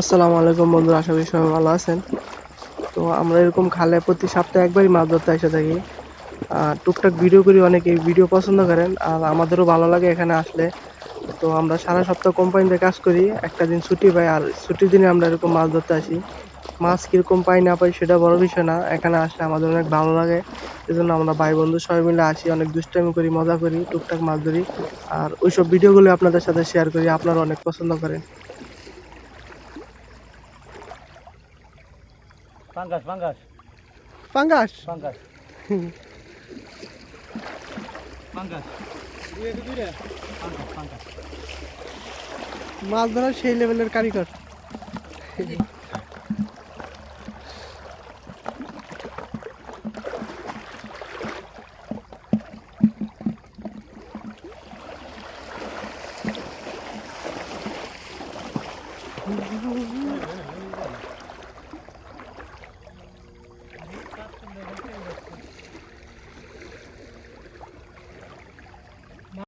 আসসালামু আলাইকুম বন্ধুরা, আশা করি সবাই ভালো আছেন। তো আমরা এরকম খালে প্রতি সপ্তাহে একবারই মাছ ধরতে এসে থাকি। আর টুকটাক ভিডিও করি, অনেকে ভিডিও পছন্দ করেন, আর আমাদেরও ভালো লাগে এখানে আসলে। তো আমরা সারা সপ্তাহ কোম্পানিতে কাজ করি, একটা দিন ছুটি পাই, আর ছুটির দিনে আমরা এরকম মাছ ধরতে আসি। মাছ কীরকম পাই না পাই সেটা বড় বিষয় না, এখানে আসলে আমাদের অনেক ভালো লাগে। এজন্য আমরা ভাই বন্ধু সবাই মিলে আসি, অনেক দুষ্টামি করি, মজা করি, টুকটাক মাছ ধরি। আর ওইসব ভিডিওগুলো আপনাদের সাথে শেয়ার করি, আপনারা অনেক পছন্দ করেন। পাঙ্গাস পাঙ্গাস। পাঙ্গাস? পাঙ্গাস। পাঙ্গাস। মাছ ধরার সেই লেভেলের কারিগর।